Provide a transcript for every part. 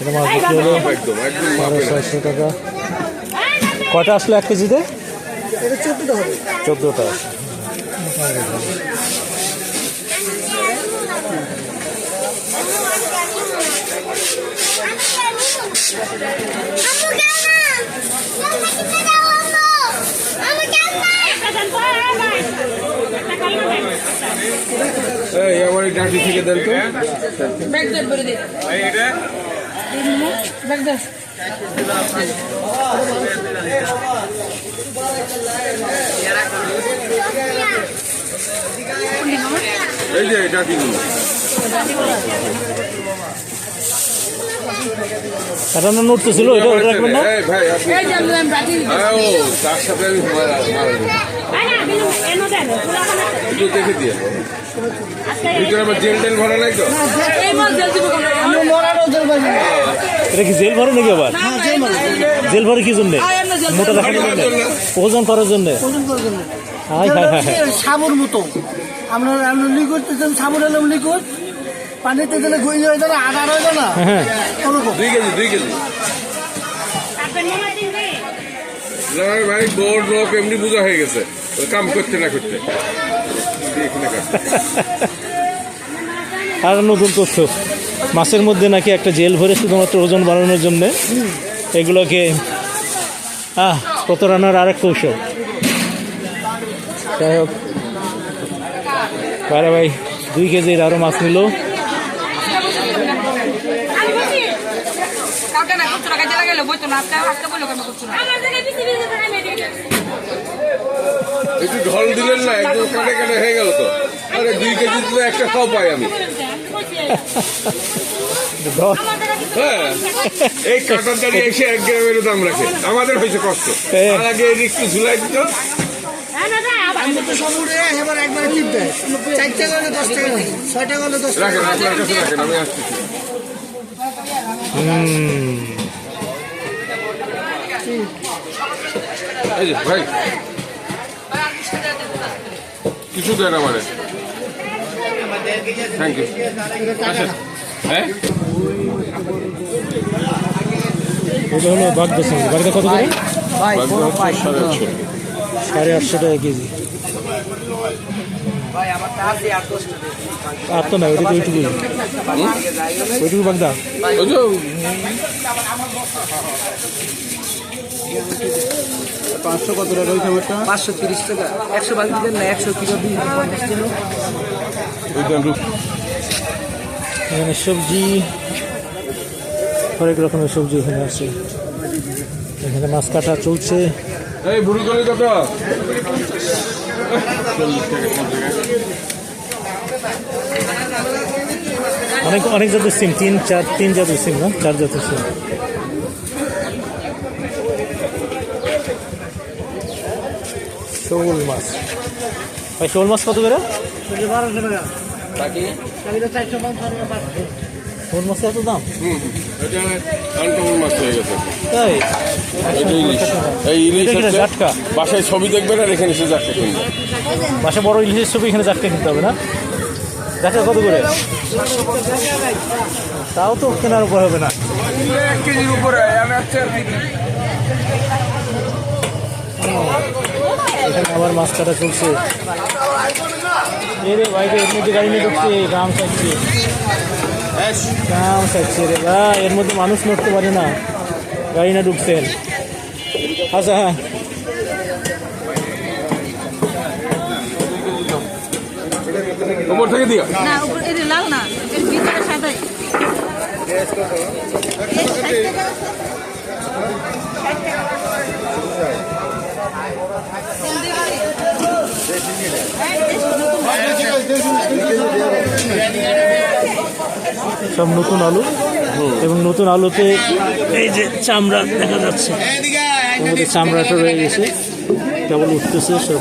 এটা মাছ বিক্রি হলো। একদম ছয়শো টাকা। কটা আসলো এক কেজিতে? চোদ্দটা। হবে আমার এই ডাঁটি থেকে দেন তো এই যে এই ডাঁটিগুলো এটা না নোট তো ছিল এটা ওটা রাখবেন না এই ভাই আপনি হ্যাঁ ও তার সাথে আমি মারা মারা একটু দেখে দিয়ে ভিতরে আমার জেল টেল ভরা নাই তো? এটা কি জেল ভরে নাকি আবার? হ্যাঁ জেল ভরে কি জন্য? মোটা দেখানোর জন্য? ওজন করার জন্য? সাবুর মতো। আমরা আমরা লিকুইড সাবুর এলাম লিকুইড পানিতে দিলে ঘুরে হয়ে যাবে আগার হয়ে যাবে না। হ্যাঁ। দুই কেজি দুই কেজি। না, ভাই বড় লোক এমনি বোঝা হয়ে গেছে। কাম করতে না করতে। আর নতুন তথ্য, মাছের মধ্যে নাকি একটা জেল ভরে শুধুমাত্র ওজন বাড়ানোর জন্য এগুলোকে, আহ, প্রতারণার আরেক কৌশল। যাই হোক ভাই, দুই কেজির আরও মাছ নিল। কাউকে করছ না কাজে লাগাইলে বইতো না। আজকে আজকে বলল কেন করছ না? একটু ঢল দিলেন না একদম কাটে কাটে হয়ে গেল তো। আরে দুই কেজি তো একটা খাও পাই আমি। হ্যাঁ এই কাটার দাঁড়িয়ে এসে এক গ্রামের দাম রাখে। আমাদের হয়েছে কষ্ট। হ্যাঁ। আর আগে একটু ঝুলাই দিত। সব এবার একবারে টিপ দেয় চার টাকা হলে দশ টাকা নেই ছয় টাকা হলে দশ টাকা রাখেন আপনার কাছে রাখেন আমি আসতেছি। ভাই কিছু দেন আমাদের থ্যাংক ইউ আসেন হ্যাঁ। এটা হলো বাগদা সিং। বাগদা কত করে? সাড়ে আটশো টাকা কেজি। আর তো না ওইটা তো ওইটুকু বাগদা? পাঁচশো কত টাকা ওই খাবারটা? পাঁচশো তিরিশ টাকা। একশো বাদ দিবেন না একশো কিলো দিন পঞ্চাশ কিলো ওই দেন রূপ এখানে সবজি হরেক রকমের সবজি এখানে আছে। এখানে মাছ কাটা চলছে। এই বুড়ি কত চল্লিশ টাকা পঞ্চাশ টাকা অনেক অনেক জাতের সিম তিন চার তিন জাতের সিম না? চার জাতের সিম। শোল মাছ। ভাই শোল মাছ কত করে? বারোশো টাকা বাকি চারশো পঞ্চান্ন শোল মাছ এত দাম? হুম এটা আনকমন মাছ হয়ে গেছে। তাই? এই ইলিশ কিনা জাটকা? বাসায় ছবি দেখবেন আর এখানে এসে যাচ্ছে কিনবে। বাসা বড় ইলিশের ছবি এখানে চারটে কিনতে হবে না? দেখা কত করে? তাও তো কেনার উপর হবে না। এক কেজির উপরে এখানে আবার মাছ কাটা চলছে। এ রে ভাই মধ্যে গাড়ি নিয়ে ঢুকছে গ্রাম চাইছে গ্রাম চাইছে রে ভাই এর মধ্যে মানুষ নড়তে পারে না গাড়ি না ঢুকছেন আচ্ছা হ্যাঁ উপর থেকে দিও না উপর এই লাল না এর ভিতরে সাদা সব নতুন আলু। এবং নতুন আলুতে এই যে চামড়া দেখা যাচ্ছে। চামড়াটা রয়ে গেছে। কেবল উঠতেছে সব।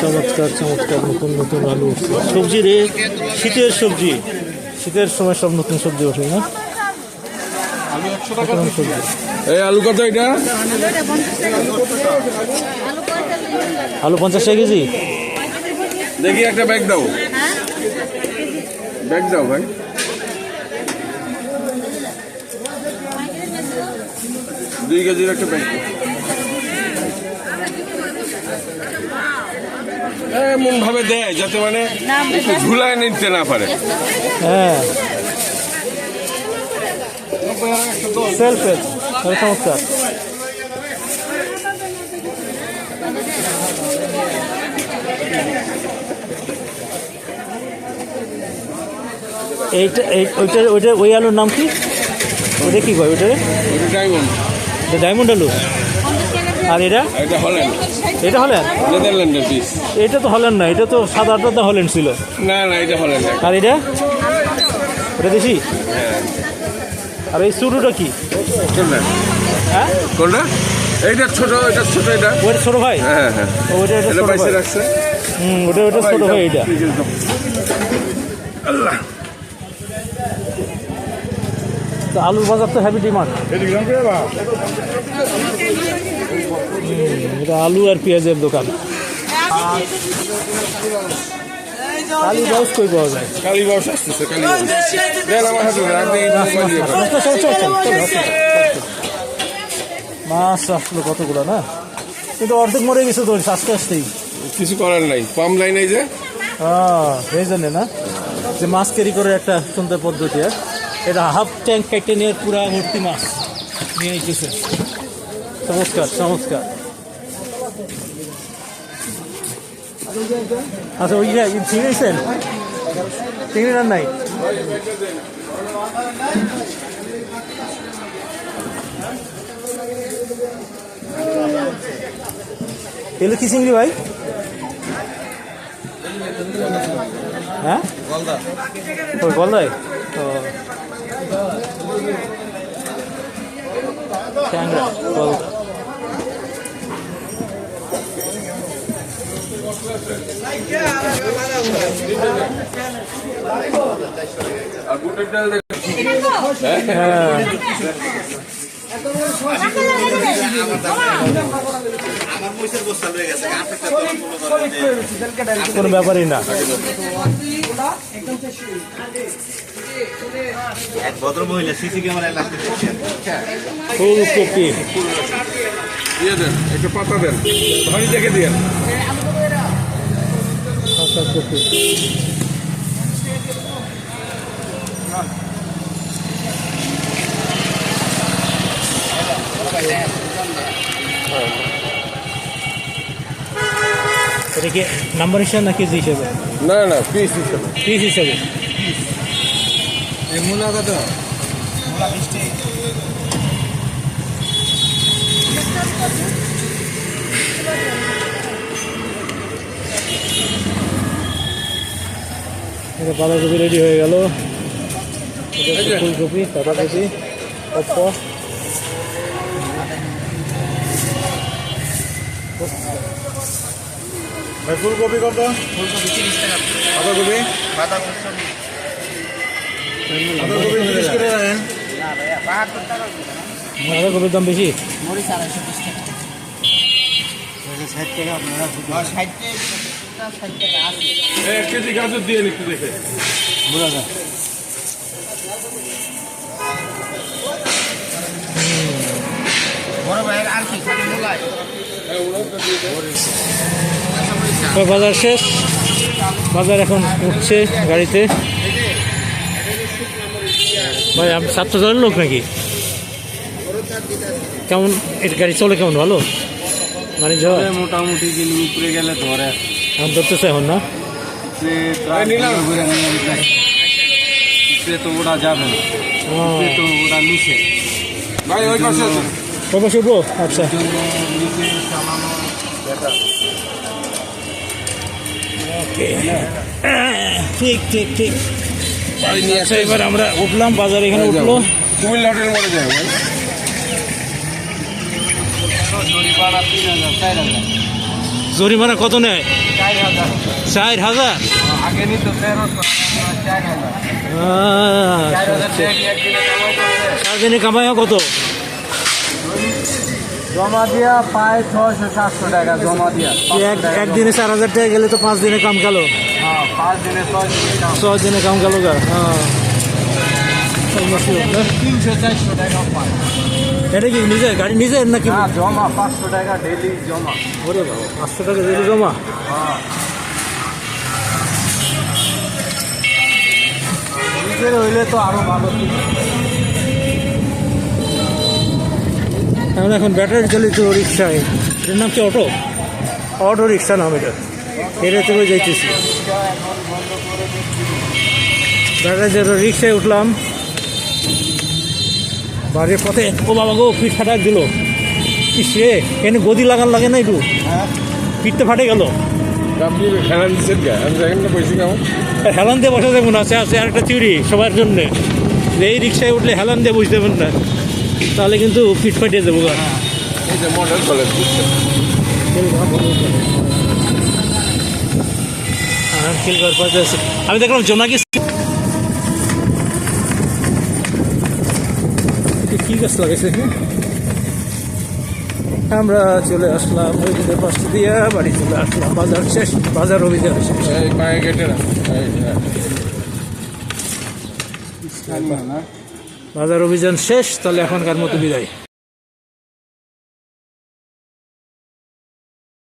চমৎকার চমৎকার নতুন নতুন আলু উঠছে। সবজি রে শীতের সবজি। শীতের সময় সব নতুন সবজি ওঠে না? সবজি। এই আলু কত এটা? আলু পঞ্চাশ টাকা। কেজি? দেখি একটা ব্যাগ দাও। ব্যাগ দাও ভাই। দুই কেজির একটা ব্যাগ এমন ভাবে দেয় যাতে মানে ঝুলায় নিতে না পারে। হ্যাঁ। চমৎকার এইটা এই ওইটা ওইটা ওই আলুর নাম কি? ওইটা কি কয় ওইটা? ওটা ডায়মন্ড ডায়মন্ড আলু? আর এটা? এটা হল্যান্ড এটা হল্যান্ড নেদারল্যান্ডের পিস এটা তো হল্যান্ড না এটা তো সাদাটা তো হল্যান্ড ছিল। না না এটা হল্যান্ড আর এটা? এটা দেশি? আর এই সুরুটা কি? হ্যাঁ? কোনটা এইটা ছোট এটা ছোট এটা। ওইটা ছোট ভাই? হ্যাঁ হ্যাঁ। ও, ওইটা এটা এটা ছোট ভাই। হুম ওটা ওটা ছোট ভাই এটা। আল্লাহ। তো আলুর বাজার তো হ্যাভি ডিমান্ড এটা আলু আর পেঁয়াজের দোকান। আলু কই পাওয়া যায়? কালী আসতেছে কালী দেন আমার হাতে আপনি মোবাইল দিয়ে পারেন। চল, চল, চল, চল, চল, চল, চল। মাছ আসলো কতগুলো না? কিন্তু অর্ধেক মরে গেছে তো আস্তে আস্তেই। কিছু করার নাই। পাম লাইন এই যে। হ্যাঁ এই জন্যে না? যে মাছ ক্যারি করে একটা সুন্দর পদ্ধতি আর এটা হাফ ট্যাঙ্ক কেটে নিয়ে পুরা ভর্তি মাছ। নিয়ে এসেছে চমৎকার চমৎকার। আচ্ছা ওই চিংড়িছেন চিংড়ি রান নাই? এগুলো কি চিংড়ি ভাই? হ্যাঁ? ওই গলদায়? ও। ট্যাংরা গলদা আর বুটের ডাল দেন। হ্যাঁ কোনো ব্যাপারই না। এক ভদ্র মহিলা সিসি ক্যামেরায় লাগতে ফুলকপি দিয়ে দেন একটা পাতা দেন। ধরি দেখে দিয়ে পাতাকপি এটা কি নাম্বার হিসাবে না কেজি হিসাবে? না না পিস হিসেবে। পিস হিসাবে। মূলা কত? এটা বাঁধাকপি রেডি হয়ে গেল। ফুলকপি বাঁধাকপি অপ্প ভাই ফুলকপি কত? ফুলকপি তিরিশ টাকা। বাঁধাকপি? বাঁধাকপি বাঁধাকপি তিরিশ করে রাখেন বাঁধাকপির দাম বেশি? এক কেজি গাজর দিয়ে একটু দেখে। বড় ভাইয়ের আর কি খালি মূলায় বাজার শেষ। বাজার এখন উঠছে গাড়িতে। ভাই আপনি ছাত্র দলের লোক নাকি? কেমন এটা গাড়ি চলে কেমন ভালো? মানে মোটামুটি উপরে গেলে ধরে। এখন ধরতেছে এখন না? তো ওরা যাবে না। তো ওরা নিচে। ভাই ওই পাশে ওই পাশে উঠবো? আচ্ছা। নিচে ঠিক ঠিক ঠিক। আচ্ছা এবার আমরা উঠলাম বাজার এখানে উঠল। কুমিল্লা হোটেল যায় ভাই। জরিমানা কত নেয়? চার হাজার। চার হাজার? আগে নিত তেরোশো চার হাজার আহ, চার হাজার টাকা একদিনে কামাই করছে সারাদিনে কামাইও কত জমা দিয়া পায় ছয়শো সাতশো টাকা জমা দিয়া। এক একদিনে চার হাজার টাকা গেলে তো পাঁচ দিনে কাম গেল হ্যাঁ পাঁচ দিনে ছয় দিনে কাম। গেল গা হ্যাঁ। তিনশো চারশো টাকা পায়। এটা কি নিজে গাড়ি নিজের নাকি? জমা পাঁচশো টাকা ডেলি জমা। ওরে বাবা পাঁচশো টাকা জমা? হ্যাঁ। নিজের হইলে তো ভালো। আমরা এখন ব্যাটারি চালিত রিক্সায় এটার নাম কি অটো? অটো রিক্সা নাম এটা। এটা চলে যাইতেছি। ব্যাটারি চালিত রিক্সায় উঠলাম। বাড়ির পথে ও বাবা গো পিঠ ফাটা দিল? রে এখানে গদি লাগান লাগে না একটু? পিঠটা ফাটে গেল। আপনি দিচ্ছেন কে? আমি দেখেন না পয়সা কেমন? হেলান দিয়ে বসা যাব না আছে আছে আরেকটা চিউড়ি সবার জন্য। এই রিক্সায় উঠলে হেলান দিয়ে বসতে দেবেন না। তাহলে কিন্তু পিঠ ফাটিয়ে দেবো গা। এই যে মডেল আমি দেখলাম জোনাকি কি গাছ লাগাইছে আমরা চলে আসলাম ওই দিকে পাশে দিয়ে বাড়ি চলে আসলাম। বাজার শেষ বাজার অভিযান শেষ। বাজার অভিযান শেষ তাহলে এখনকার মতো বিদায়।